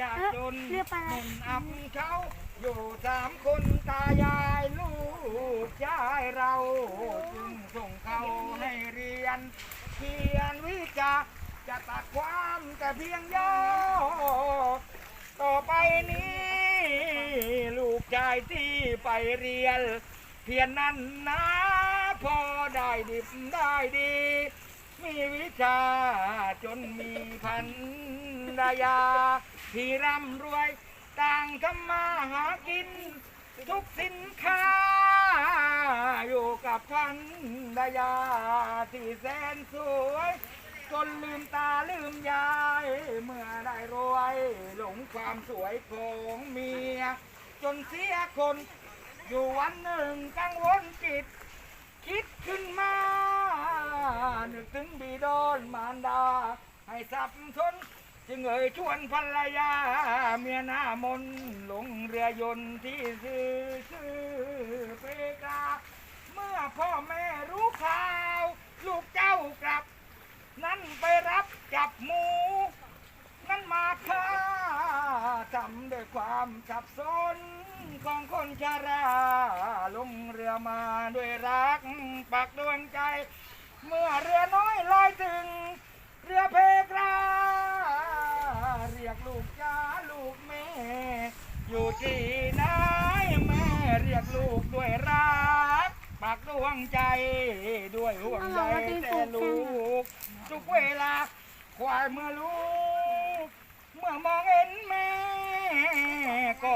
ยากจนเรือปหนุ่มอับเขาอยู่สามคนตายายลูกชายเราจึงส่งเขาให้เรียนเขียนวิจาจะตัดความแต่เพียงย่อต่อไปนี้ ลูกชายที่ไปเรียน เพียรนั้นนะพอได้ดิบได้ดี มีวิชาจนมีพัน รยา ที่ร่ำรวย ต่างทำมาหากิน ทุกสินค้า อยู่กับพันรยา ที่แสนสวยจนลืมตาลืมยาย เมื่อได้รวย หลงความสวยของเมีย จนเสียคน อยู่วันหนึ่งกังวลจิต คิดขึ้นมานึกถึงบิดอนมารดา ให้สับสน จึงเอ่ยชวนภรรยา เมียหน้ามนลงเรือยนต์ที่ซื้อชื่อเปกา เมื่อพ่อแม่รู้ข่าว ลูกเจ้ากลับ นั่นไปรับจับหมู นั่นมาฆ่าทำด้วยความสับสนของคนชาราลงเรือมาด้วยรัก ปักดวงใจ เมื่อเรือน้อยลอยถึง เรือเพกราเรียกลูกจ้า ลูกแม่ อยู่ที่ไหนแม่เรียกลูกด้วยรักปักดวงใจด้วยห่วงใยแต่ลูก ทุกเวลา ควายเมื่อลูก เมื่อมองเห็นแม่ก็